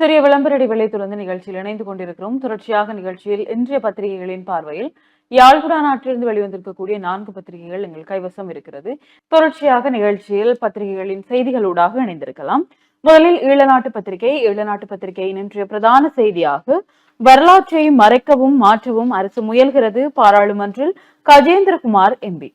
சிறிய விளம்பர இடைவெளி தொடர்ந்து நிகழ்ச்சியில் இணைந்து கொண்டிருக்கிறோம். தொடர்ச்சியாக நிகழ்ச்சியில் இன்றைய பத்திரிகைகளின் பார்வையில் யாழ்குடா நாட்டிலிருந்து வெளிவந்திருக்கக்கூடிய நான்கு பத்திரிகைகள் எங்கள் கைவசம் இருக்கிறது. தொடர்ச்சியாக நிகழ்ச்சியில் பத்திரிகைகளின் செய்திகளூடாக இணைந்திருக்கலாம். முதலில் ஈழநாட்டு பத்திரிகை ஈழநாட்டு பத்திரிகையின் இன்றைய பிரதான செய்தியாக வரலாற்றை மறைக்கவும் மாற்றவும் அரசு முயல்கிறது பாராளுமன்றில் கஜேந்திரகுமார் எம்பி.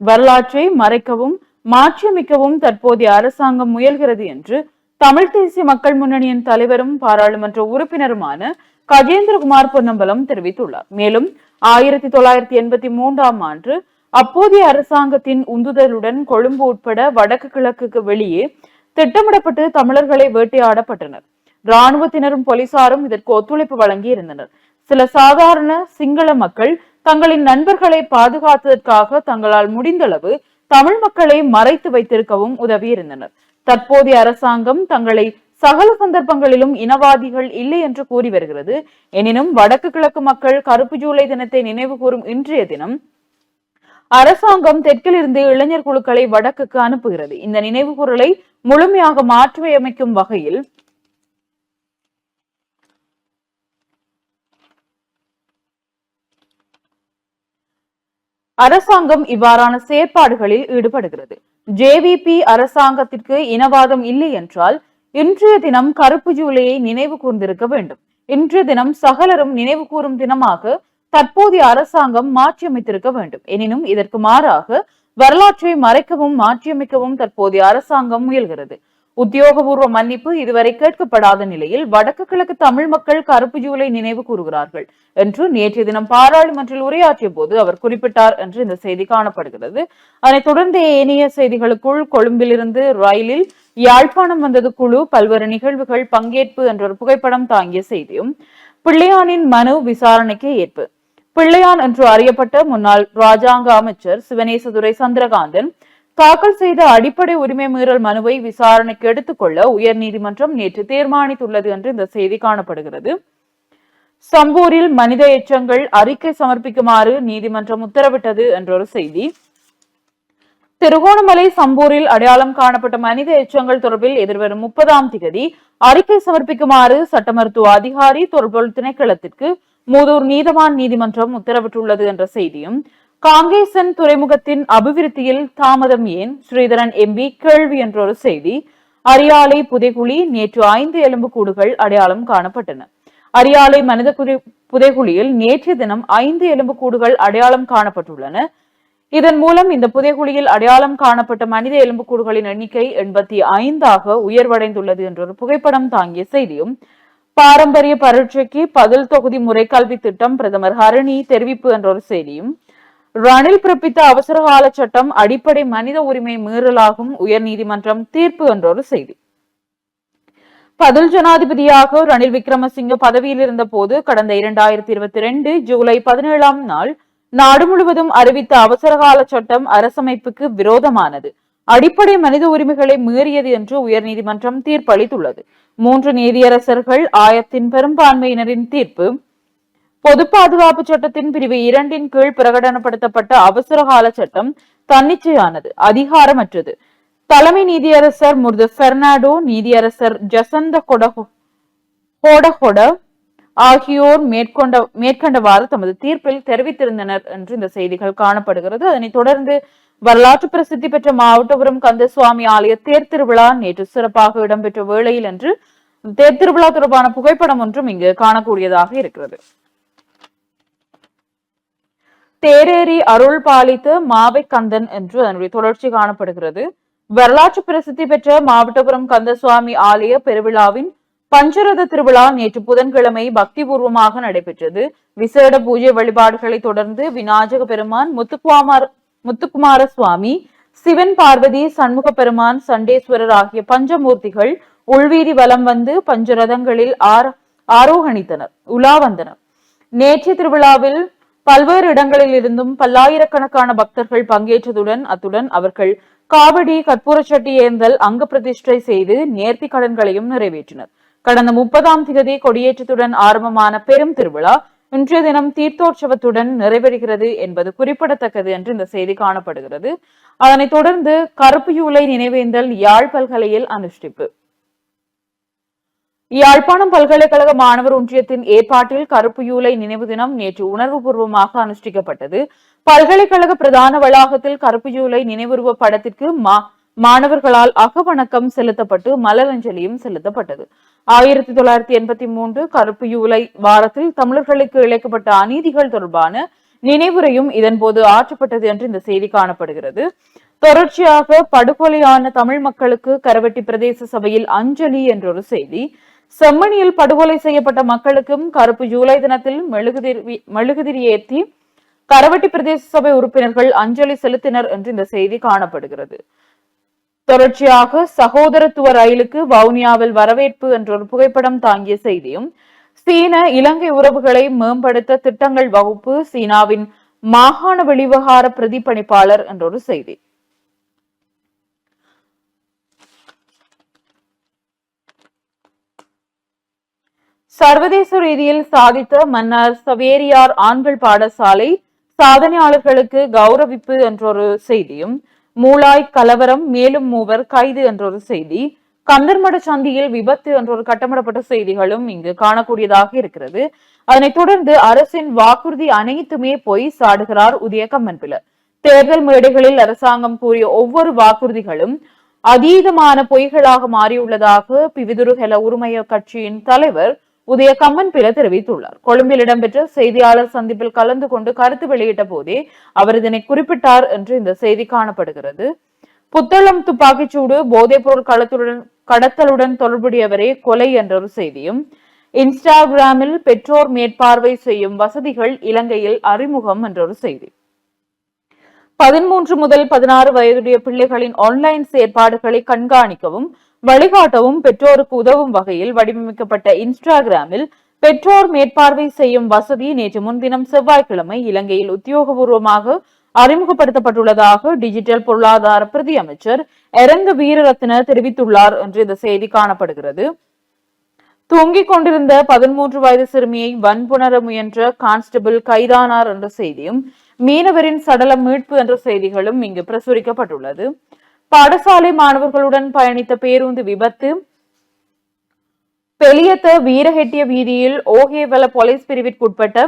வரலாற்றை மறைக்கவும் மாற்றியமைக்கவும் தற்போதைய அரசாங்கம் முயல்கிறது என்று தமிழ் தேசிய மக்கள் முன்னணியின் தலைவரும் பாராளுமன்ற உறுப்பினருமான கஜேந்திரகுமார் பொன்னம்பலம் தெரிவித்துள்ளார். மேலும் ஆயிரத்தி தொள்ளாயிரத்தி எண்பத்தி மூன்றாம் ஆண்டு அப்போதைய அரசாங்கத்தின் உந்துதலுடன் கொழும்பு உட்பட வடக்கு கிழக்குக்கு வெளியே திட்டமிடப்பட்டு தமிழர்களை வேட்டையாடப்பட்டனர். இராணுவத்தினரும் போலீசாரும் இதற்கு ஒத்துழைப்பு வழங்கி இருந்தனர் சில சாதாரண சிங்கள மக்கள் தங்களின் நண்பர்களை பாதுகாத்ததற்காக தங்களால் முடிந்தளவு தமிழ் மக்களை மறைத்து வைத்திருக்கவும் உதவியிருந்தனர். தற்போதைய அரசாங்கம் தங்களை சகல சந்தர்ப்பங்களிலும் இனவாதிகள் இல்லை என்று கூறி வருகிறது. எனினும் வடக்கு கிழக்கு மக்கள் கருப்பு ஜூலை தினத்தை நினைவு கூறும் இன்றைய தினம் அரசாங்கம் தெற்கிலிருந்து இளைஞர் குழுக்களை வடக்குக்கு அனுப்புகிறது. இந்த நினைவு குரலை முழுமையாக மாற்றியமைக்கும் வகையில் அரசாங்கம் இவ்வாறான செயற்பாடுகளில் ஈடுபடுகிறது. ஜேவிபி அரசாங்கத்திற்கு இனவாதம் இல்லை என்றால் இன்றைய தினம் கருப்பு ஜூலையை நினைவு கூர்ந்திருக்க வேண்டும். இன்றைய தினம் சகலரும் நினைவு கூறும் தினமாக தற்போதைய அரசாங்கம் மாற்றியமைத்திருக்க வேண்டும். எனினும் இதற்கு மாறாக வரலாற்றை மறைக்கவும் மாற்றியமைக்கவும் தற்போதைய அரசாங்கம் முயல்கிறது. உத்தியோகபூர்வ மன்னிப்பு இதுவரை கேட்கப்படாத நிலையில் வடக்கு கிழக்கு தமிழ் மக்கள் கருப்பு ஜூலை நினைவு கூறுகிறார்கள் என்று நேற்றைய தினம் பாராளுமன்றில் உரையாற்றிய போது அவர் குறிப்பிட்டார் என்று இந்த செய்தி காணப்படுகிறது. அதனைத் தொடர்ந்து ஏனைய செய்திகளுக்குள் கொழும்பிலிருந்து ரயிலில் யாழ்ப்பாணம் வந்தது குழு பல்வேறு நிகழ்வுகள் பங்கேற்பு என்ற ஒரு புகைப்படம் தாங்கிய செய்தியும் பிள்ளையானின் மனு விசாரணைக்கு ஏற்பு. பிள்ளையான் என்று அறியப்பட்ட முன்னாள் ராஜாங்க அமைச்சர் சிவனேசதுரை சந்திரகாந்தன் தாக்கல் செய்த அடிப்படை உரிமை மீறல் மனுவை விசாரணைக்கு எடுத்துக்கொள்ள உயர்நீதிமன்றம் நேற்று தீர்மானித்துள்ளது என்று இந்த செய்தி காணப்படுகிறது. சம்பூரில் மனித எச்சங்கள் அறிக்கை சமர்ப்பிக்குமாறு நீதிமன்றம் உத்தரவிட்டது என்றொரு செய்தி. திருகோணமலை சம்பூரில் அடையாளம் காணப்பட்ட மனித எச்சங்கள் தொடர்பில் எதிர்வரும் முப்பதாம் திகதி அறிக்கை சமர்ப்பிக்குமாறு சட்ட மருத்துவ அதிகாரி தொல்பொருள் திணைக்களத்திற்கு மூதூர் நீதவான் நீதிமன்றம் உத்தரவிட்டுள்ளது என்ற செய்தியும் காங்கேசன் துறைமுகத்தின் அபிவிருத்தியில் தாமதம் ஏன்? ஸ்ரீதரன் எம்பி கேள்வி என்றொரு செய்தி. அரியாலை புதைகுழி நேற்று ஐந்து எலும்புக்கூடுகள் அடையாளம் காணப்பட்டன. அரியாலை மனித புதைகுழியில் நேற்றைய தினம் ஐந்து எலும்புக்கூடுகள் அடையாளம் காணப்பட்டுள்ளன. இதன் மூலம் இந்த புதைகுழியில் அடையாளம் காணப்பட்ட மனித எலும்புக்கூடுகளின் எண்ணிக்கை எண்பத்தி ஐந்தாக உயர்வடைந்துள்ளது என்றொரு புகைப்படம் தாங்கிய செய்தியும் பாரம்பரிய பரீட்சைக்கு பதில் தொகுதி முறைக்கல்வி திட்டம் பிரதமர் ஹரணி தெரிவிப்பு என்ற ஒரு செய்தியும் ரணில் பிறப்பித்த அவசரகால சட்டம் அடிப்படை மனித உரிமை மீறலாகும் உயர்நீதிமன்றம் தீர்ப்பு என்ற ஒரு செய்தி. பதில் ஜனாதிபதியாக ரணில் விக்ரமசிங்க பதவியில் இருந்த போது கடந்த இரண்டாயிரத்தி இருபத்தி ரெண்டு ஜூலை பதினேழாம் நாள் நாடு முழுவதும் அறிவித்த அவசரகால சட்டம் அரசமைப்புக்கு விரோதமானது. அடிப்படை மனித உரிமைகளை மீறியது என்று உயர்நீதிமன்றம் தீர்ப்பளித்துள்ளது. மூன்று நீதியரசர்கள் ஆயத்தின் பெரும்பான்மையினரின் தீர்ப்பு பொது பாதுகாப்பு சட்டத்தின் பிரிவு இரண்டின் கீழ் பிரகடனப்படுத்தப்பட்ட அவசரகால சட்டம் தன்னிச்சையானது அதிகாரமற்றது. தலைமை நீதியரசர் முர்து பெர்னாடோ நீதியரசர் ஜசந்த ஆகியோர் மேற்கொண்ட மேற்கண்டவாறு தமது தீர்ப்பில் தெரிவித்திருந்தனர் என்று இந்த செய்திகள் காணப்படுகிறது. அதனைத் தொடர்ந்து வரலாற்று பிரசித்தி பெற்ற மாவட்டபுரம் கந்தசுவாமி ஆலய தேர் திருவிழா நேற்று சிறப்பாக இடம்பெற்ற வேளையில் என்று தேர் திருவிழா தொடர்பான புகைப்படம் ஒன்றும் இங்கு காணக்கூடியதாக இருக்கிறது. தேரேறி அருள் பாலித்த மாவை கந்தன் என்று அதனுடைய தொடர்ச்சி காணப்படுகிறது. வரலாற்று பிரசித்தி பெற்ற மாவட்டபுரம் கந்தசுவாமி ஆலய பெருவிழாவின் பஞ்சரத திருவிழா நேற்று புதன்கிழமை பக்திபூர்வமாக நடைபெற்றது. விசேட பூஜை வழிபாடுகளை தொடர்ந்து விநாயக பெருமான் முத்துக்குமார் முத்துக்குமார சுவாமி சிவன் பார்வதி சண்முக பெருமான் சண்டேஸ்வரர் ஆகிய பஞ்சமூர்த்திகள் உள்வீதி வலம் வந்து பஞ்சரதங்களில் ஆர ஆரோகணித்தனர் உலா வந்தனர். நேற்றைய திருவிழாவில் பல்வேறு இடங்களில் இருந்தும் பல்லாயிரக்கணக்கான பக்தர்கள் பங்கேற்றதுடன் அத்துடன் அவர்கள் காவடி கற்பூரச்சட்டி ஏந்தல் அங்க பிரதிஷ்டை செய்து நேர்த்தி கடன்களையும் நிறைவேற்றினர். கடந்த முப்பதாம் திகதி கொடியேற்றத்துடன் ஆரம்பமான பெரும் திருவிழா இன்றைய தினம் தீர்த்தோற்சவத்துடன் நிறைவேறுகிறது என்பது குறிப்பிடத்தக்கது என்று இந்த செய்தி காணப்படுகிறது. அதனைத் தொடர்ந்து கருப்பு யூலை நினைவேந்தல் யாழ் பல்கலையில் அனுஷ்டிப்பு. யாழ்ப்பாணம் பல்கலைக்கழக மாணவர் ஒன்றியத்தின் ஏற்பாட்டில் கருப்பு யூலை நினைவு தினம் நேற்று உணர்வுபூர்வமாக அனுஷ்டிக்கப்பட்டது. பல்கலைக்கழக பிரதான வளாகத்தில் கருப்பு யூலை நினைவுருவ படத்திற்கு மா மாணவர்களால் அகவணக்கம் செலுத்தப்பட்டு மலரஞ்சலியும் செலுத்தப்பட்டது. ஆயிரத்தி தொள்ளாயிரத்தி எண்பத்தி மூன்று கருப்பு யூலை வாரத்தில் தமிழர்களுக்கு இழைக்கப்பட்ட அநீதிகள் தொடர்பான நினைவுரையும் இதன்போது ஆற்றப்பட்டது என்று இந்த செய்தி காணப்படுகிறது. தொடர்ச்சியாக படுகொலையான தமிழ் மக்களுக்கு கரவெட்டி பிரதேச சபையில் அஞ்சலி என்றொரு செய்தி செம்மணியில் படுகொலை செய்யப்பட்ட மக்களுக்கும் கருப்பு ஜூலை தினத்தில் மெழுகுதிரி மெழுகுதிரி ஏற்றி கரவட்டி பிரதேச சபை உறுப்பினர்கள் அஞ்சலி செலுத்தினர் என்று இந்த செய்தி காணப்படுகிறது. தொடர்ச்சியாக சகோதரத்துவ ரயிலுக்கு வவுனியாவில் வரவேற்பு என்ற ஒரு புகைப்படம் தாங்கிய செய்தியும் சீன இலங்கை உறவுகளை மேம்படுத்த திட்டங்கள் வகுப்பு சீனாவின் மாகாண வெளிவகார பிரதிபணிப்பாளர் என்ற ஒரு செய்தி. சர்வதேச ரீதியில் சாதித்த மன்னர் சவேரியார் ஆண்கள் பாடசாலை சாதனையாளர்களுக்கு கௌரவிப்பு என்றொரு செய்தியும் மூளாய் கலவரம் மேலும் மூவர் கைது என்றொரு செய்தி கந்தர்மட சந்தியில் விபத்து என்றொரு கட்டமிடப்பட்ட செய்திகளும் இங்கு காணக்கூடியதாக இருக்கிறது. அதனைத் தொடர்ந்து அரசின் வாக்குறுதி அனைத்துமே பொய் சாடுகிறார் உதய கம்மன்பில தேர்தல் மேடைகளில் அரசாங்கம் கூறிய ஒவ்வொரு வாக்குறுதிகளும் அதீதமான பொய்களாக மாறியுள்ளதாக பிவிதுரு ஹெல உரிமைய கட்சியின் தலைவர் உதய கம்மன் பில தெரிவித்துள்ளார். கொழும்பில் இடம்பெற்ற செய்தியாளர் சந்திப்பில் கலந்து கொண்டு கருத்து வெளியிட்ட போதே அவர் இதனை குறிப்பிட்டார் என்று இந்த செய்தி காணப்படுகிறது. புத்தளம் துப்பாக்கிச்சூடு போதைப்பொருள் களத்துடன் கடத்தலுடன் தொடர்புடையவரே கொலை என்ற ஒரு செய்தியும் இன்ஸ்டாகிராமில் பெற்றோர் மேற்பார்வை செய்யும் வசதிகள் இலங்கையில் அறிமுகம் என்ற ஒரு செய்தி. பதிமூன்று முதல் பதினாறு வயதுடைய பிள்ளைகளின் ஆன்லைன் செயற்பாடுகளை கண்காணிக்கவும் வழிகாட்டவும் பெற்றோருக்கு உதவும் வகையில் வடிவமைக்கப்பட்ட இன்ஸ்டாகிராமில் பெற்றோர் மேற்பார்வை செய்யும் வசதி நேற்று முன்தினம் செவ்வாய்க்கிழமை இலங்கையில் உத்தியோகபூர்வமாக அறிமுகப்படுத்தப்பட்டுள்ளதாக டிஜிட்டல் பொருளாதார பிரதி அமைச்சர் எரங்க வீரரத்ன தெரிவித்துள்ளார் என்று இந்த செய்தி காணப்படுகிறது. தூங்கிக் கொண்டிருந்த பதிமூன்று வயது சிறுமியை வன்புணர முயன்ற கான்ஸ்டபிள் கைதானார் என்ற செய்தியும் மீனவரின் சடலம் மீட்பு என்ற செய்திகளும் இங்கு பிரசுரிக்கப்பட்டுள்ளது. பாடசாலை மாணவர்களுடன் பயணித்த பேருந்து விபத்து. பெலியத்த வீரஹெட்டிய வீதியில் ஓகேவல போலீஸ் பிரிவிற்குட்பட்ட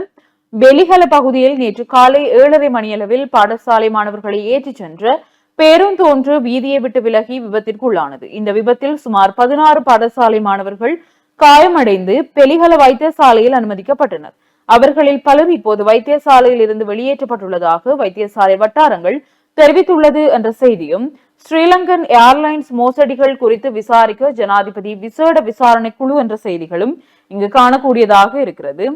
வெளிகல பகுதியில் நேற்று காலை ஏழரை மணியளவில் பாடசாலை மாணவர்களை ஏற்றிச் சென்ற பேருந்து ஒன்று வீதியை விட்டு விலகி விபத்திற்குள்ளானது. இந்த விபத்தில் சுமார் பதினாறு பாடசாலை மாணவர்கள் காயமடைந்து பெலிகல வைத்தியசாலையில் அனுமதிக்கப்பட்டனர். அவர்களில் பலர் இப்போது வைத்தியசாலையில் இருந்து வெளியேற்றப்பட்டுள்ளதாக வைத்தியசாலை வட்டாரங்கள் தெரிவித்துள்ளது என்ற செய்தியும் ஸ்ரீலங்கன் ஏர்லைன்ஸ் மோசடிகள் குறித்து விசாரிக்க ஜனாதிபதி விசேட விசாரணை குழு என்ற செய்திகளும் இங்கு காணக்கூடியதாக இருக்கிறது.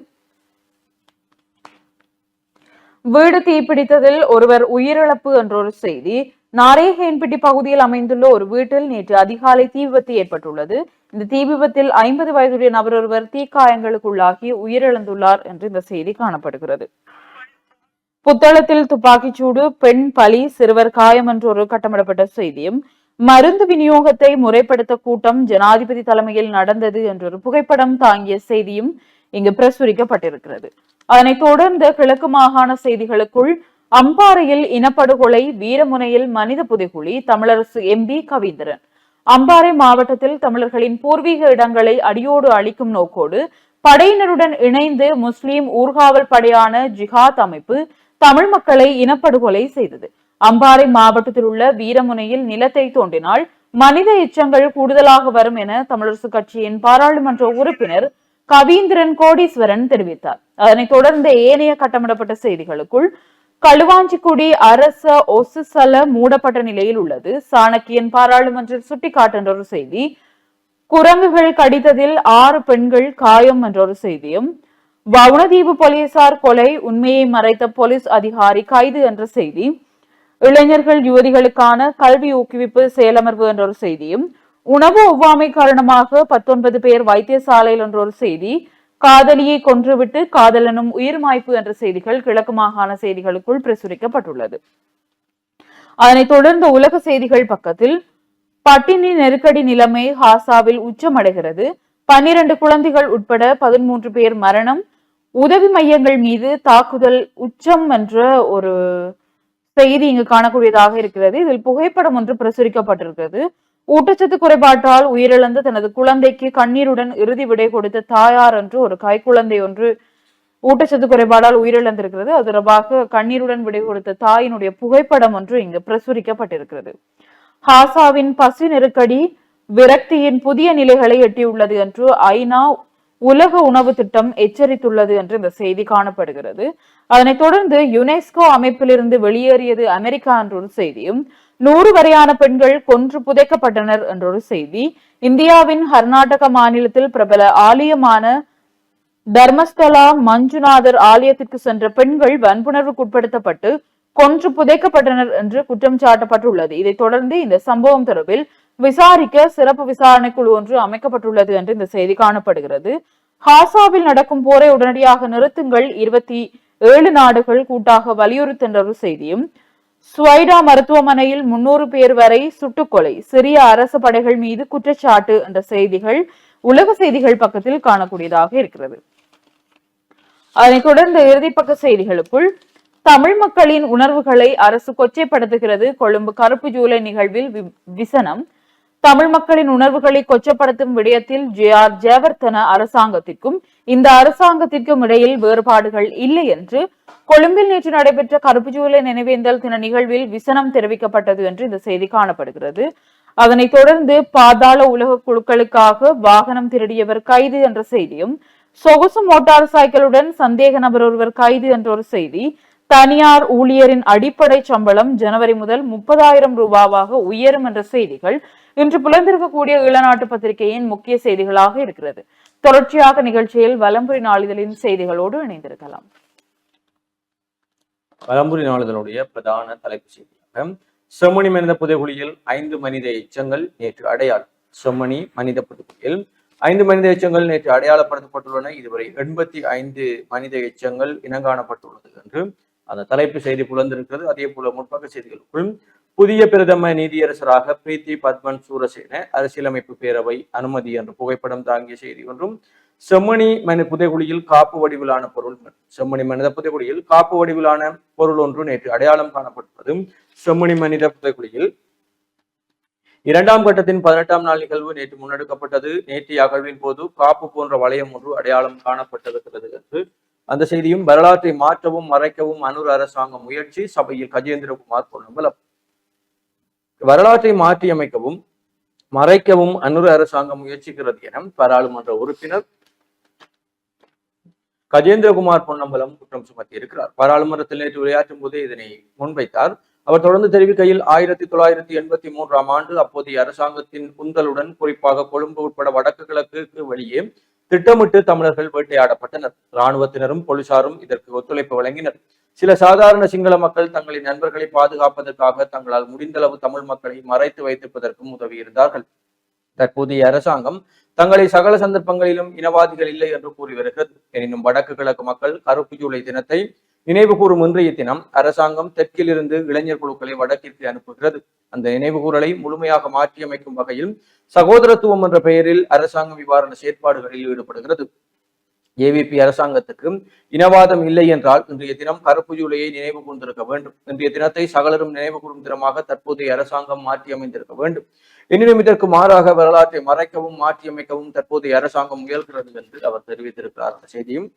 வீடு தீப்பிடித்ததில் ஒருவர் உயிரிழப்பு என்ற ஒரு செய்தி நாரேஹேன்பட்டி பகுதியில் அமைந்துள்ள ஒரு வீட்டில் நேற்று அதிகாலை தீ விபத்து ஏற்பட்டுள்ளது. இந்த தீ விபத்தில் ஐம்பது வயதுடைய நபர் ஒருவர் தீக்காயங்களுக்குள்ளாகி உயிரிழந்துள்ளார் என்று இந்த செய்தி காணப்படுகிறது. புத்தளத்தில் துப்பாக்கிச்சூடு பெண் பலி சிறுவர் காயம் என்ற ஒரு கட்டமிடப்பட்ட செய்தியும் மருந்து விநியோகத்தை முறைப்படுத்த கூட்டம் ஜனாதிபதி தலைமையில் நடந்தது என்றொரு புகைப்படம் தாங்கிய செய்தியும் இங்கு பிரசுரிக்கப்பட்டிருக்கிறது. அதனைத் தொடர்ந்து கிழக்கு மாகாண செய்திகளுக்குள் அம்பாறையில் இனப்படுகொலை வீரமுனையில் மனித புதைகுழி தமிழரசு எம்பி கவீந்திரன். அம்பாறை மாவட்டத்தில் தமிழர்களின் பூர்வீக இடங்களை அடியோடு அளிக்கும் நோக்கோடு படையினருடன் இணைந்து முஸ்லிம் ஊர்காவல் படையான ஜிஹாத் அமைப்பு தமிழ் மக்களை இனப்படுகொலை செய்தது. அம்பாறை மாவட்டத்தில் உள்ள வீரமுனையில் நிலத்தை தோண்டினால் மனித எச்சங்கள் கூடுதலாக வரும் என தமிழரசு கட்சியின் பாராளுமன்ற உறுப்பினர் கவீந்திரன் கோடீஸ்வரன் தெரிவித்தார். அதனைத் தொடர்ந்து ஏனைய கட்டமிடப்பட்ட செய்திகளுக்குள் களுவாஞ்சிக்குடி அரச ஒசுசல மூடப்பட்ட நிலையில் உள்ளது. சாணக்கியன் பாராளுமன்ற சுட்டிக்காட்டுன்ற ஒரு செய்தி. குரங்குகள் கடித்ததில் ஆறு பெண்கள் காயம் என்ற ஒரு செய்தியும் வவுணதீவு போலீசார் கொலை உண்மையை மறைத்த போலீஸ் அதிகாரி கைது என்ற செய்தி இளைஞர்கள் யுவதிகளுக்கான கல்வி ஊக்குவிப்பு செயலமர்வு என்ற ஒரு செய்தியும் உணவு ஒவ்வாமை காரணமாக பத்தொன்பது பேர் வைத்தியசாலையில் என்ற ஒரு செய்தி காதலியை கொன்றுவிட்டு காதலனும் உயிர் மாய்ப்பு என்ற செய்திகள் கிழக்கு மாகாண செய்திகளுக்குள் பிரசுரிக்கப்பட்டுள்ளது. அதனைத் தொடர்ந்து உலக செய்திகள் பக்கத்தில் பட்டினி நெருக்கடி நிலைமை ஹாசாவில் உச்சமடைகிறது. பன்னிரண்டு குழந்தைகள் உட்பட பதிமூன்று பேர் மரணம் உதவி மையங்கள் மீது தாக்குதல் உச்சம் என்ற ஒரு செய்தி இங்கு காணக்கூடியதாக இருக்கிறது. இதில் புகைப்படம் ஒன்று பிரசுரிக்கப்பட்டிருக்கிறது. ஊட்டச்சத்து குறைபாட்டால் உயிரிழந்த தனது குழந்தைக்கு கண்ணீருடன் இறுதி விடை கொடுத்த தாயார் என்று ஒரு கைக்குழந்தை ஒன்று ஊட்டச்சத்து குறைபாடால் உயிரிழந்திருக்கிறது. அது தொடர்பாக கண்ணீருடன் விடை கொடுத்த தாயினுடைய புகைப்படம் ஒன்று இங்கு பிரசுரிக்கப்பட்டிருக்கிறது. ஹாசாவின் பசி நெருக்கடி விரக்தியின் புதிய நிலைகளை எட்டியுள்ளது என்று ஐநா உலக உணவு திட்டம் எச்சரித்துள்ளது என்று இந்த செய்தி காணப்படுகிறது. அதனைத் தொடர்ந்து யுனெஸ்கோ அமைப்பிலிருந்து வெளியேறியது அமெரிக்கா என்ற ஒரு செய்தியும் நூறு வரையான பெண்கள் கொன்று புதைக்கப்பட்டனர் என்ற ஒரு செய்தி இந்தியாவின் கர்நாடக மாநிலத்தில் பிரபல ஆலயமான தர்மஸ்தலா மஞ்சுநாதர் ஆலயத்திற்கு சென்ற பெண்கள் வன்புணர்வுக்குட்படுத்தப்பட்டு கொன்று புதைக்கப்பட்டனர் என்று குற்றம் சாட்டப்பட்டுள்ளது. இதைத் தொடர்ந்து இந்த சம்பவம் தொடர்பில் விசாரிக்க சிறப்பு விசாரணை குழு ஒன்று அமைக்கப்பட்டுள்ளது என்று இந்த செய்தி காணப்படுகிறது. ஹாசாவில் நடக்கும் போரை உடனடியாக நிறுத்துங்கள். இருபத்தி ஏழு நாடுகள் கூட்டாக வலியுறுத்தின்ற ஒரு செய்தியும் ஸ்வைடா மருத்துவமனையில் முன்னூறு பேர் வரை சுட்டுக்கொலை சிறிய அரசு படைகள் மீது குற்றச்சாட்டு என்ற செய்திகள் உலக செய்திகள் பக்கத்தில் காணக்கூடியதாக இருக்கிறது. அதனைத் தொடர்ந்து இறுதிப்பக்க செய்திகளுக்குள் தமிழ் மக்களின் உணர்வுகளை அரசு கொச்சைப்படுத்துகிறது. கொழும்பு கருப்பு ஜூலை நிகழ்வில் வி- விசனம் தமிழ் மக்களின் உணர்வுகளை கொச்சப்படுத்தும் விடயத்தில் ஜே ஆர் ஜெயவர்த்தன அரசாங்கத்திற்கும் இந்த அரசாங்கத்திற்கும் இடையில் வேறுபாடுகள் இல்லை என்று கொழும்பில் நேற்று நடைபெற்ற கருப்பு ஜூலை நினைவேந்தல் தின நிகழ்வில் விசனம் தெரிவிக்கப்பட்டது என்று இந்த செய்தி காணப்படுகிறது. அதனைத் தொடர்ந்து பாதாள உலக குழுக்களுக்காக வாகனம் திருடியவர் கைது என்ற செய்தியும் சொகுசு மோட்டார் சைக்கிளுடன் சந்தேக நபர் ஒருவர் கைது என்ற ஒரு செய்தி தனியார் ஊழியரின் அடிப்படை சம்பளம் ஜனவரி முதல் முப்பதாயிரம் ரூபாவாக உயரும் என்ற செய்திகள் இன்று புலந்திருக்கக்கூடிய இளநாட்டு பத்திரிகையின் முக்கிய செய்திகளாக இருக்கிறது. தொடர்ச்சியாக நிகழ்ச்சியில் வலம்புரி நாளிதழின் செய்திகளோடு இணைந்திருக்கலாம். வலம்புரி நாளிதழுடைய பிரதான தலைப்பு செய்தியாக செம்மணி மனித புதைகுழியில் ஐந்து மனித எச்சங்கள் நேற்று அடையாளம் செம்மணி மனித புதைகுழியில் ஐந்து மனித எச்சங்கள் நேற்று அடையாளப்படுத்தப்பட்டுள்ளன. இதுவரை எண்பத்தி ஐந்து மனித எச்சங்கள் இனங்காணப்பட்டுள்ளது என்று அந்த தலைப்பு செய்தி புலந்திருக்கிறது. அதே போல முற்பக்க செய்திகளுக்குள் புதிய பிரதம நீதியரசராக பிரீத்தி பத்மன் சூரசேன அரசியலமைப்பு பேரவை அனுமதி என்ற புகைப்படம் தாங்கிய செய்தி ஒன்றும் செம்மணி மனித புதைகுழியில் காப்பு வடிவிலான பொருள் செம்மணி மனித புதைகுழியில் காப்பு வடிவிலான பொருள் ஒன்று நேற்று அடையாளம் காணப்பட்டதும் செம்மணி மனித புதைகுழியில் இரண்டாம் கட்டத்தின் பதினெட்டாம் நாள் நிகழ்வு நேற்று முன்னெடுக்கப்பட்டது. நேற்றைய அகழ்வின் போது காப்பு போன்ற வளையம் ஒன்று அடையாளம் காணப்பட்டிருக்கிறது என்று. அந்த செய்தியும் வரலாற்றை மாற்றவும் மறைக்கவும் அனுர் அரசாங்க முயற்சி. சபையில் கஜேந்திரகுமார் பொன்னம்பலம். வரலாற்றை மாற்றியமைக்கவும் மறைக்கவும் அன்னூர் அரசாங்கம் முயற்சிக்கிறது என பாராளுமன்ற உறுப்பினர் கஜேந்திரகுமார் பொன்னம்பலம் குற்றம் சுமத்தி இருக்கிறார் பாராளுமன்றத்தில் நேற்று உரையாற்றும் போதே இதனை முன்வைத்தார். அவர் தொடர்ந்து தெரிவிக்கையில் ஆயிரத்தி தொள்ளாயிரத்தி எண்பத்தி மூன்றாம் ஆண்டு அப்போதைய அரசாங்கத்தின் உந்தலுடன் குறிப்பாக கொழும்பு உட்பட வடக்கு கிழக்கு வெளியே திட்டமிட்டு தமிழர்கள் வேட்டையாடப்பட்டனர். இராணுவத்தினரும் போலீசாரும் இதற்கு ஒத்துழைப்பு வழங்கினர். சில சாதாரண சிங்கள மக்கள் தங்களின் நண்பர்களை பாதுகாப்பதற்காக தங்களால் முடிந்தளவு தமிழ் மக்களை மறைத்து வைத்திருப்பதற்கும் உதவியிருந்தார்கள். தற்போதைய அரசாங்கம் தங்களை சகல சந்தர்ப்பங்களிலும் இனவாதிகள் இல்லை என்று கூறி வருகிறது. எனினும் வடக்கு கிழக்கு மக்கள் கருப்பு ஜூலை தினத்தை நினைவு கூறும் இன்றைய தினம் அரசாங்கம் தெற்கிலிருந்து இளைஞர் குழுக்களை வடக்கிற்கு அனுப்புகிறது. அந்த நினைவுகூரலை முழுமையாக மாற்றியமைக்கும் வகையில் சகோதரத்துவம் என்ற பெயரில் அரசாங்கம் இவ்வாறான செயற்பாடுகளில் ஈடுபடுகிறது. ஏவிபி அரசாங்கத்துக்கு இனவாதம் இல்லை என்றால் இன்றைய தினம் கருப்பு ஜூலையை நினைவு கூர்ந்திருக்க வேண்டும். இன்றைய தினத்தை சகலரும் நினைவு கூறும் தினமாக தற்போதைய அரசாங்கம் மாற்றி அமைந்திருக்க வேண்டும். எனினும் இதற்கு மாறாக வரலாற்றை மறைக்கவும் மாற்றியமைக்கவும் தற்போதைய அரசாங்கம் முயல்கிறது என்று அவர் தெரிவித்திருக்கிறார். அந்த செய்தியும்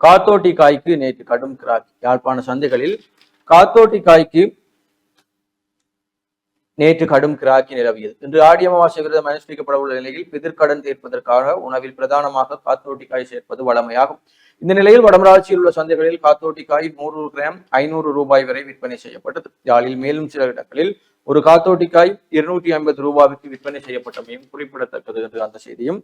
காத்தோட்டி காய்க்கு நேற்று கடும் கிராக்கி. யாழ்ப்பாண சந்தைகளில் காத்தோட்டி காய்க்கு நேற்று கடும் கிராக்கி நிலவியது. இன்று ஆடி அமாவாசை விரதம் அனுஷ்டிக்கப்பட உள்ள நிலையில் பிதிர்க்கடன் தீர்ப்பதற்காக உணவில் பிரதானமாக காத்தோட்டிக்காய் சேர்ப்பது வழமையாகும். இந்த நிலையில் வடமராட்சியில் உள்ள சந்தைகளில் காத்தோட்டிக்காய் நூறு கிராம் ஐநூறு ரூபாய் வரை விற்பனை செய்யப்பட்டது. யாழில் மேலும் சில இடங்களில் ஒரு காத்தோட்டிக்காய் இருநூற்றி ஐம்பது ரூபாய்க்கு விற்பனை செய்யப்பட்டமையும் குறிப்பிடத்தக்கது என்று அந்த செய்தியும்.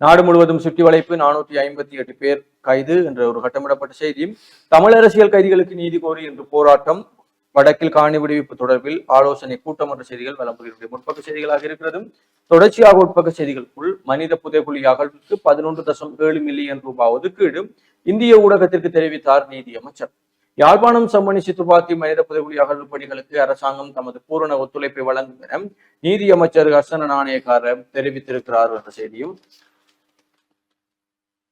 நாடு முழுவதும் சுற்றி வளைப்பு நானூற்றி ஐம்பத்தி எட்டு பேர் கைது என்ற ஒரு கட்டமிடப்பட்ட செய்தியும். தமிழ் அரசியல் கைதிகளுக்கு நீதி கோரி என்று போராட்டம் வடக்கில் காணி விடுவிப்பு தொடர்பில் ஆலோசனை கூட்டம் என்ற செய்திகள் வழங்குகிறது முற்பக்க செய்திகளாக இருக்கிறது தொடர்ச்சியாக உட்பக்க செய்திகளுக்குள் மனித புதைக்குழி அகழ்வுக்கு பதினொன்று தசம் ஏழு மில்லியன் ரூபாய் ஒதுக்கீடு இந்திய ஊடகத்திற்கு தெரிவித்தார் நீதி அமைச்சர் யாழ்ப்பாணம் சம்மணி சித்துபாத்தி மனித புதைக்குழி அகழ்வு பணிகளுக்கு அரசாங்கம் தமது பூரண ஒத்துழைப்பை வழங்கும் என நீதி அமைச்சர் ஹர்சன நாணயக்காரர் தெரிவித்திருக்கிறார் என்ற செய்தியும்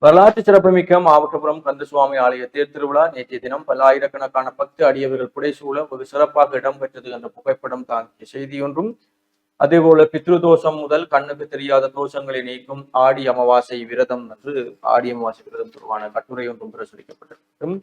வரலாற்று சிறப்புமிக்க மாவட்டபுரம் கந்தசுவாமி ஆலய தேர் திருவிழா நேற்றைய தினம் பல்லாயிரக்கணக்கான பக்து அடியவர்கள் புடைசூழ ஒரு சிறப்பாக இடம்பெற்றது என்ற புகைப்படம் தாங்கிய செய்தி ஒன்றும் அதேபோல பித்ரு தோஷம் முதல் கண்ணுக்கு தெரியாத தோஷங்களை நீக்கும் ஆடி அமாவாசை விரதம் என்று ஆடி அமாவாசை விரதம் தொடர்பான கட்டுரை ஒன்றும் பிரசுரிக்கப்பட்டிருக்கும்.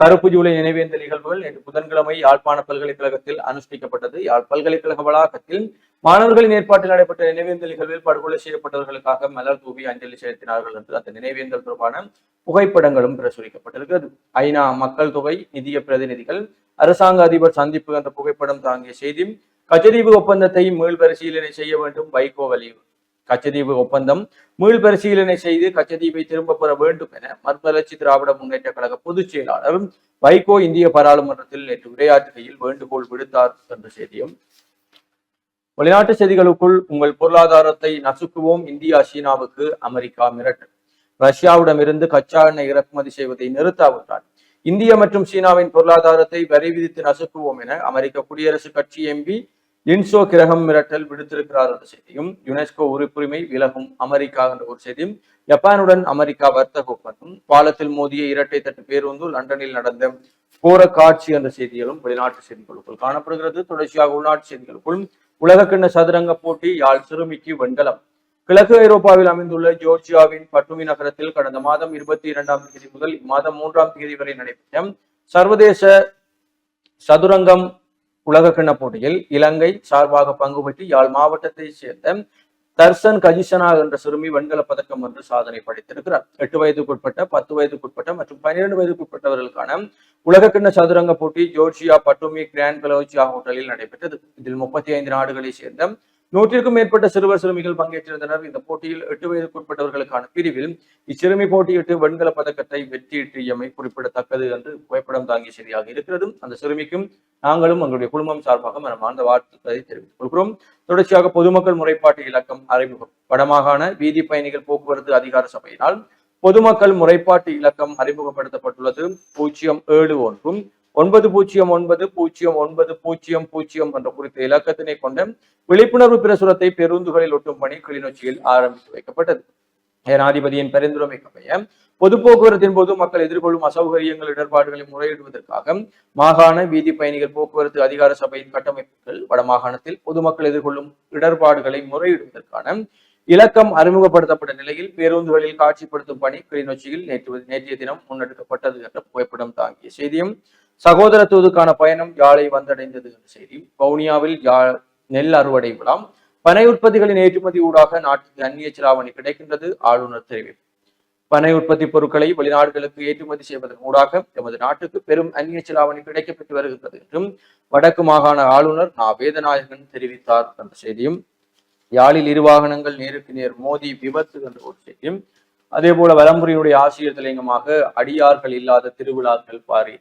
கருப்பு ஜூலை நினைவேந்த நிகழ்வுகள் நேற்று புதன்கிழமை யாழ்ப்பாண பல்கலைக்கழகத்தில் அனுஷ்டிக்கப்பட்டது. யாழ் பல்கலைக்கழக வளாகத்தில் மாணவர்களின் ஏற்பாட்டில் நடைபெற்ற நினைவேந்தல் நிகழ்வில் படுகொலை செய்யப்பட்டவர்களுக்காக மலர் தூவி அஞ்சலி செலுத்தினார்கள் என்று அந்த நினைவேந்தல் தொடர்பான புகைப்படங்களும் பிரசுரிக்கப்பட்டிருக்கிறது. ஐநா மக்கள் தொகை நிதிய பிரதிநிதிகள் அரசாங்க அதிபர் சந்திப்பு என்ற புகைப்படம் தாங்கிய செய்தி கச்சதீவு ஒப்பந்தத்தை மீள்பரிசீலனை செய்ய வேண்டும் வைகோ வலியுறுத்தி. கச்சதீவு ஒப்பந்தம் மீள்பரிசீலனை செய்து கச்சதீவை திரும்ப பெற வேண்டும் என மறுமலர்ச்சி திராவிட முன்னேற்ற கழக பொதுச் செயலாளர் வைகோ இந்திய பாராளுமன்றத்தில் நேற்று உரையாற்றுகையில் வேண்டுகோள் விடுத்தார் என்ற செய்தியும் வெளிநாட்டு செய்திகளுக்குள் உங்கள் பொருளாதாரத்தை நசுக்குவோம். இந்தியா சீனாவுக்கு அமெரிக்கா மிரட்டல் ரஷ்யாவிடமிருந்து கச்சா எண்ணெய் இறக்குமதி செய்வதை நிறுத்தாவிட்டால் இந்திய மற்றும் சீனாவின் பொருளாதாரத்தை வரி விதித்து நசுக்குவோம் என அமெரிக்க குடியரசுக் கட்சி எம்பி இன்சோ கிரகம் மிரட்டல் விடுத்திருக்கிறார் என்ற செய்தியும் யுனெஸ்கோ உறுப்புரிமை விலகும் அமெரிக்கா என்ற ஒரு செய்தியும் ஜப்பானுடன் அமெரிக்கா வர்த்தக ஒப்பந்தம் பாலத்தில் மோதிய இரட்டை தட்டு பேருந்து லண்டனில் நடந்த கோர காட்சி என்ற செய்திகளும் வெளிநாட்டு செய்திகளுக்குள் காணப்படுகிறது. தொடர்ச்சியாக உள்நாட்டு செய்திகளுக்குள் உலகக்கிண்ண சதுரங்க போட்டி யாழ் சிறுமிக்கு வெண்கலம். கிழக்கு ஐரோப்பாவில் அமைந்துள்ள ஜோர்ஜியாவின் பட்டுமி நகரத்தில் கடந்த மாதம் இருபத்தி இரண்டாம் தேதி முதல் இம்மாதம் மூன்றாம் தேதி வரை நடைபெற்ற சர்வதேச சதுரங்கம் உலகக்கிண்ண போட்டியில் இலங்கை சார்பாக பங்கு பெற்று யாழ் மாவட்டத்தைச் சேர்ந்த தர்சன் கஜிசனா என்ற சிறுமி வெண்கல பதக்கம் வென்று சாதனை படைத்திருக்கிறார். எட்டு வயதுக்குட்பட்ட பத்து வயதுக்குட்பட்ட மற்றும் பன்னிரண்டு வயதுக்குட்பட்டவர்களுக்கான உலகக்கிண்ண சதுரங்க போட்டி ஜோர்ஜியா பட்டுமி கிராண்ட் கலோஜியா ஹோட்டலில் நடைபெற்றது. இதில் முப்பத்தி ஐந்து நாடுகளை சேர்ந்த நூற்றிற்கும் மேற்பட்ட சிறுவர் சிறுமிகள் பங்கேற்றிருந்தனர். இந்த போட்டியில் எட்டு வயதுக்குட்பட்டவர்களுக்கான பிரிவில் இச்சிறுமி போட்டியிட்டு வெண்கல பதக்கத்தை வெற்றியிட்டியமை குறிப்பிடத்தக்கது என்று புகைப்படம் தாங்கிய செய்தியாக இருக்கிறது. அந்த சிறுமிக்கும் நாங்களும் எங்களுடைய குடும்பம் சார்பாக மனமார்ந்த வாழ்த்துக்களை தெரிவித்துக் கொள்கிறோம். தொடர்ச்சியாக பொதுமக்கள் முறைப்பாட்டு இலக்கம் அறிமுகம். வடமாகாண வீதி பயணிகள் போக்குவரத்து அதிகார சபையினால் பொதுமக்கள் முறைப்பாட்டு இலக்கம் அறிமுகப்படுத்தப்பட்டுள்ளது. பூஜ்ஜியம் ஏழு ஒன்றும் ஒன்பது பூஜ்ஜியம் ஒன்பது பூஜ்ஜியம் ஒன்பது பூஜ்ஜியம் பூஜ்ஜியம் என்ற குறித்த இலக்கத்தினை கொண்ட விழிப்புணர்வு பிரசுரத்தை பெருந்துகளில் ஒட்டும் பணி கிளிநொச்சியில் ஆரம்பித்து வைக்கப்பட்டது. ஜனாதிபதியின் பரிந்துரைமைக்கமைய பொது போக்குவரத்தின் போது மக்கள் எதிர்கொள்ளும் அசௌகரியங்கள் இடர்பாடுகளை முறையிடுவதற்காக மாகாண வீதி பயணிகள் போக்குவரத்து அதிகார சபையின் கட்டமைப்புகள் வடமாகாணத்தில் பொதுமக்கள் எதிர்கொள்ளும் இடர்பாடுகளை முறையிடுவதற்கான இலக்கம் அறிமுகப்படுத்தப்பட்ட நிலையில் பேருந்துகளில் காட்சிப்படுத்தும் பணி கிளிநொச்சியில் நேற்று நேற்றைய தினம் முன்னெடுக்கப்பட்டது என்ற புகைப்படம் தாங்கிய செய்தியும் சகோதரத்துவதுக்கான பயணம் யாழை வந்தடைந்தது என்ற செய்தி. வவுனியாவில் யாழ் நெல் அறுவடை விழா பனை உற்பத்திகளின் ஏற்றுமதி ஊடாக நாட்டுக்கு அந்நிய செலாவணி கிடைக்கின்றது ஆளுநர் தெரிவிப்பு. பனை உற்பத்தி பொருட்களை வெளிநாடுகளுக்கு ஏற்றுமதி செய்வதன் ஊடாக எமது நாட்டுக்கு பெரும் அந்நிய செலாவணி கிடைக்கப்பட்டு வருகின்றது என்றும் வடக்கு மாகாண ஆளுநர் நா. வேதநாயகன் தெரிவித்தார் என்ற செய்தியும் யாழில் இரு வாகனங்கள் நேருக்கு நேர் மோதி விபத்து என்ற ஒரு செய்தியும் அதே போல வலம்புரியுடைய ஆசிரியர் தலைங்கமாக அடியார்கள் இல்லாத திருவிழாக்கள் பாரி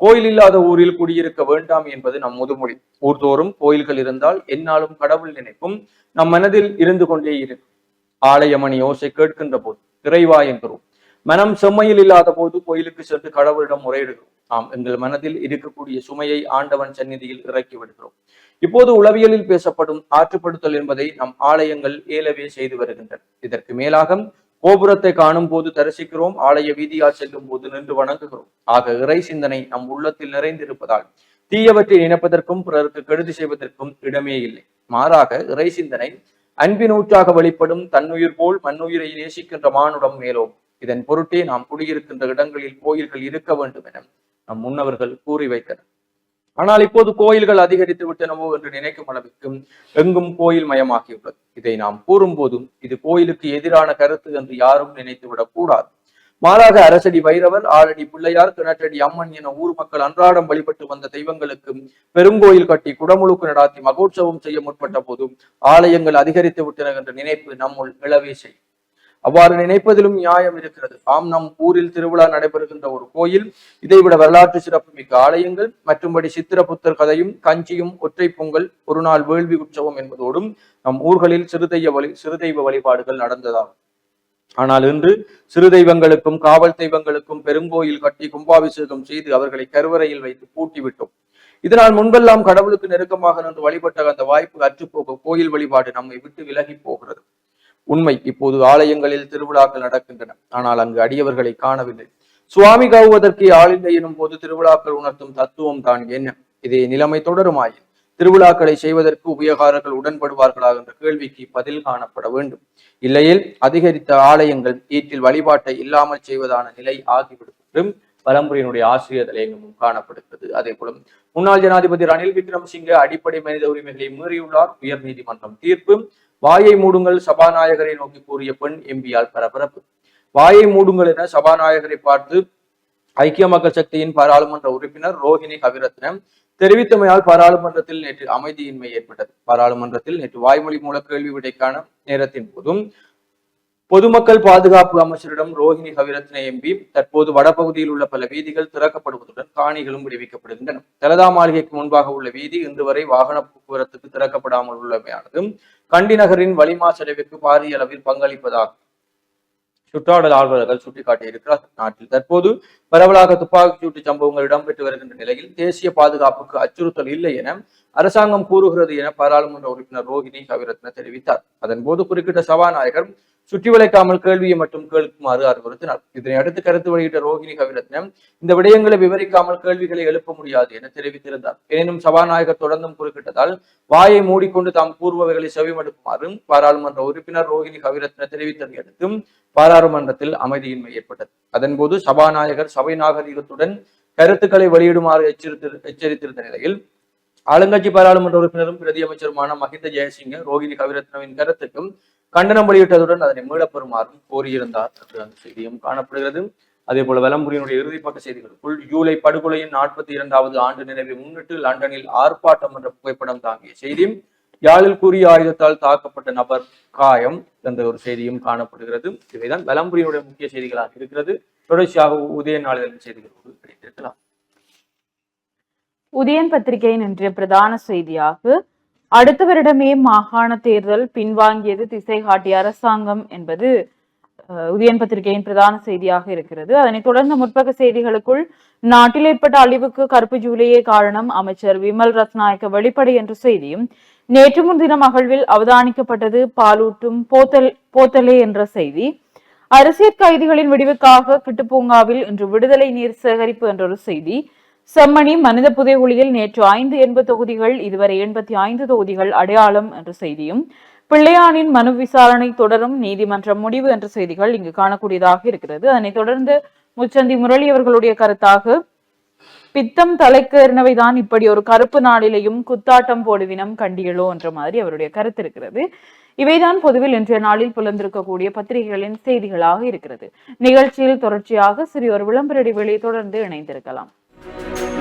கோயில் இல்லாத ஊரில் குடியிருக்க வேண்டாம் என்பது நம் முதுமொழி. ஊர்தோறும் கோயில்கள் இருந்தால் என்னாலும் கடவுள் நினைப்பும் நம் மனதில் இருந்து கொண்டே இருக்கும். ஆலயமணி ஓசை கேட்கின்ற போது இறைவா என்கிறோம். மனம் செம்மையில் இல்லாத போது கோயிலுக்கு சென்று கடவுளிடம் முறையிடுகிறோம். ஆம் எங்கள் மனதில் இருக்கக்கூடிய சுமையை ஆண்டவன் சந்நிதியில் இறக்கி விடுகிறோம். இப்போது உளவியலில் பேசப்படும் ஆற்றுப்படுத்தல் என்பதை நம் ஆலயங்கள் ஏலவே செய்து வருகின்றன. இதற்கு மேலாக கோபுரத்தை காணும் போது தரிசிக்கிறோம் ஆலய வீதியால் செல்லும் போது நின்று வணங்குகிறோம். ஆக இறை சிந்தனை நம் உள்ளத்தில் நிறைந்திருப்பதால் தீயவற்றை நினைப்பதற்கும் பிறருக்கு கெடுதி செய்வதற்கும் இடமே இல்லை. மாறாக இறை சிந்தனை அன்பினூற்றாக வெளிப்படும் தன்னுயிர் போல் மண்ணுயிரை நேசிக்கின்ற மானுடம் மேலோம். இதன் பொருட்டே நாம் குடியிருக்கின்ற இடங்களில் கோயில்கள் இருக்க வேண்டும் என நம் முன்னவர்கள் கூறி வைத்தனர். ஆனால் இப்போது கோயில்கள் அதிகரித்து விட்டனவோ என்று நினைக்கும் அளவிற்கும் எங்கும் கோயில் மயமாகியுள்ளது. இதை நாம் கூறும்போதும் இது கோயிலுக்கு எதிரான கருத்து என்று யாரும் நினைத்துவிடக் கூடாது. மாறாக அரசடி வைரவர் ஆரடி பிள்ளையார் கிணற்றடி அம்மன் என ஊர் மக்கள் அன்றாடம் வழிபட்டு வந்த தெய்வங்களுக்கு பெருங்கோயில் கட்டி குடமுழுக்கு நடாத்தி மகோற்சவம் செய்ய முற்பட்ட போதும் ஆலயங்கள் அதிகரித்து விட்டன என்ற நினைப்பு நம்முள் இளவே செய்யும். அவ்வாறு நினைப்பதிலும் நியாயம் இருக்கிறது. ஆம் நம் ஊரில் திருவிழா நடைபெறுகின்ற ஒரு கோயில் இதைவிட வரலாற்று சிறப்புமிக்க ஆலயங்கள் மற்றும்படி சித்திரபுத்தர் கதையும் கஞ்சியும் ஒற்றை பொங்கல் ஒரு நாள் வேள்வி உற்சவம் என்பதோடும் நம் ஊர்களில் சிறுதெய்வ வழி சிறுதெய்வ வழிபாடுகள் நடந்ததாகும். ஆனால் இன்று சிறு தெய்வங்களுக்கும் காவல் தெய்வங்களுக்கும் பெருங்கோயில் கட்டி கும்பாபிஷேகம் செய்து அவர்களை கருவறையில் வைத்து பூட்டிவிட்டோம். இதனால் முன்பெல்லாம் கடவுளுக்கு நெருக்கமாக நின்று வழிபட்ட அந்த வாய்ப்பு அற்றுப்போக கோயில் வழிபாடு நம்மை விட்டு விலகி போகிறது. உண்மை. இப்போது ஆலயங்களில் திருவிழாக்கள் நடக்கின்றன. ஆனால் அங்கு அடியவர்களை காணவில்லை. சுவாமி காவுவதற்கு ஆளில்லை எனும் போது திருவிழாக்கள் உணர்த்தும் தத்துவம் தான் என்ன? இதே நிலைமை தொடருமாயின்? திருவிழாக்களை செய்வதற்கு உபயோகாரர்கள் உடன்படுவார்களா என்ற கேள்விக்கு பதில் காணப்பட வேண்டும். இல்லையில் அதிகரித்த ஆலயங்கள் வீட்டில் வழிபாட்டை இல்லாமல் செய்வதான நிலை ஆகிவிடும். என்றும் ஆசிரியர் தலையங்கமும் காணப்படுகிறது. அதே போல முன்னாள் ஜனாதிபதி ரணில் விக்ரமசிங்கே அடிப்படை மனித உரிமைகளை மீறியுள்ளார். உயர் நீதிமன்றம் தீர்ப்பு. வாயை மூடுங்கள் சபாநாயகரை நோக்கி கூறிய பெண் எம்பியால் பரபரப்பு. வாயை மூடுங்கள் என சபாநாயகரை பார்த்து ஐக்கிய மக்கள் சக்தியின் பாராளுமன்ற உறுப்பினர் ரோஹிணி கவிரத்னம் தெரிவித்தமையால் பாராளுமன்றத்தில் நேற்று அமைதியின்மை ஏற்பட்டது. பாராளுமன்றத்தில் நேற்று வாய்மொழி மூல கேள்வி விடைக்கான நேரத்தின் போதும் பொதுமக்கள் பாதுகாப்பு அமைச்சரிடம் ரோஹிணி கவிரத்ன எம்பி தற்போது வடபகுதியில் உள்ள பல வீதிகள் திறக்கப்படுவதுடன் காணிகளும் விடுவிக்கப்படுகின்றன. தலதா மாளிகைக்கு முன்பாக உள்ள வீதி இன்று வரை வாகன போக்குவரத்துக்கு திறக்கப்படாமல் உள்ளமையானதும் கண்டி நகரின் வலிமா செலவிற்கு பாரிய அளவில் பங்களிப்பதாக சுற்றாடல் ஆர்வலர்கள் சுட்டிக்காட்டியிருக்கிறார். நாட்டில் தற்போது பரவலாக துப்பாக்கிச் சூட்டு சம்பவங்கள் இடம்பெற்று வருகின்ற நிலையில் தேசிய பாதுகாப்புக்கு அச்சுறுத்தல் இல்லை என அரசாங்கம் கூறுகிறது என பாராளுமன்ற உறுப்பினர் ரோஹிணி கவிரத்ன தெரிவித்தார். அதன்போது குறிப்பிட்ட சபாநாயகர் சுற்றி வளைக்காமல் கேள்வியை மட்டும் கேட்குமாறு அறிவுறுத்தினார். இதனை அடுத்து கருத்து வெளியிட்ட ரோஹிணி கவிரத்னம் இந்த விடயங்களை விவரிக்காமல் கேள்விகளை எழுப்ப முடியாது என தெரிவித்திருந்தார். எனினும் சபாநாயகர் தொடர்ந்தும் குறுக்கிட்டதால் வாயை மூடிக்கொண்டு தாம் கூறுபவைகளை செவிமடுக்குமாறும் பாராளுமன்ற உறுப்பினர் ரோஹிணி கவிரத்ன தெரிவித்ததை அடுத்தும் பாராளுமன்றத்தில் அமைதியின்மை ஏற்பட்டது. அதன்போது சபாநாயகர் சபை நாகரிகத்துடன் கருத்துக்களை வெளியிடுமாறு எச்சரித்து எச்சரித்திருந்த நிலையில் ஆளுங்கட்சி பாராளுமன்ற உறுப்பினரும் பிரதி அமைச்சருமான மஹிந்த ஜெயசிங்க ரோஹிணி கவிரத்னவின் கருத்துக்கும் கண்டனம் வெளியிட்டதுடன் அதனை மீளப்பெறுமாறும் கோரியிருந்தார் என்று அந்த செய்தியும் காணப்படுகிறது. அதே போல வலம்புரியினுடைய இறுதிப்பட்ட செய்திகளுக்குள் ஜூலை படுகொலையின் நாற்பத்தி இரண்டாவது ஆண்டு நினைவை முன்னிட்டு லண்டனில் ஆர்ப்பாட்டம் என்ற புகைப்படம் தாங்கிய செய்தியும் யாழில் கூறிய ஆயுதத்தால் தாக்கப்பட்ட நபர் காயம் என்ற ஒரு செய்தியும் காணப்படுகிறது. இவைதான் வலம்புரியினுடைய முக்கிய செய்திகளாக இருக்கிறது. தொடர்ச்சியாக உதய நாளிதழின் செய்திகளோடு கிடைத்திருக்கலாம் உதயன் பத்திரிகையின் இன்றைய பிரதான செய்தியாக அடுத்த வருடமே மாகாண தேர்தல் பின்வாங்கியது திசை காட்டிய அரசாங்கம் என்பது உதயன் பத்திரிகையின் பிரதான செய்தியாக இருக்கிறது. அதனைத் தொடர்ந்து முற்பக்க செய்திகளுக்குள் நாட்டில் ஏற்பட்ட அழிவுக்கு கருப்பு ஜூலையே காரணம் அமைச்சர் விமல் ரத்நாயக்க வெளிப்படை என்ற செய்தியும் நேற்று முன்தினம் அகழ்வில் அவதானிக்கப்பட்டது பாலூட்டும் போத்தல் போத்தலே என்ற செய்தி. அரசியல் கைதிகளின் விடுவிற்காக கிட்டுப்பூங்காவில் இன்று விடுதலை நீர் சேகரிப்பு என்ற ஒரு செய்தி. செம்மணி மனித புதைகுழியில் நேற்று ஐந்து எண்பது தொகுதிகள் இதுவரை எண்பத்தி ஐந்து தொகுதிகள் அடையாளம் என்ற செய்தியும் பிள்ளையானின் மனு விசாரணை தொடரும் நீதிமன்றம் முடிவு என்ற செய்திகள் இங்கு காணக்கூடியதாக இருக்கிறது. அதனைத் தொடர்ந்து முச்சந்தி முரளி அவர்களுடைய கருத்தாக பித்தம் தலைக்கேறினவைதான் இப்படி ஒரு கருப்பு நாளிலையும் குத்தாட்டம் போடுவினம் கண்டியலோ என்ற மாதிரி அவருடைய கருத்து இருக்கிறது. இவைதான் பொதுவில் இன்றைய நாளில் புலந்திருக்கக்கூடிய பத்திரிகைகளின் செய்திகளாக இருக்கிறது. நிகழ்ச்சியில் தொடர்ச்சியாக சிறிய ஒரு விளம்பர இடைவெளியை தொடர்ந்து இணைந்திருக்கலாம். Thank you.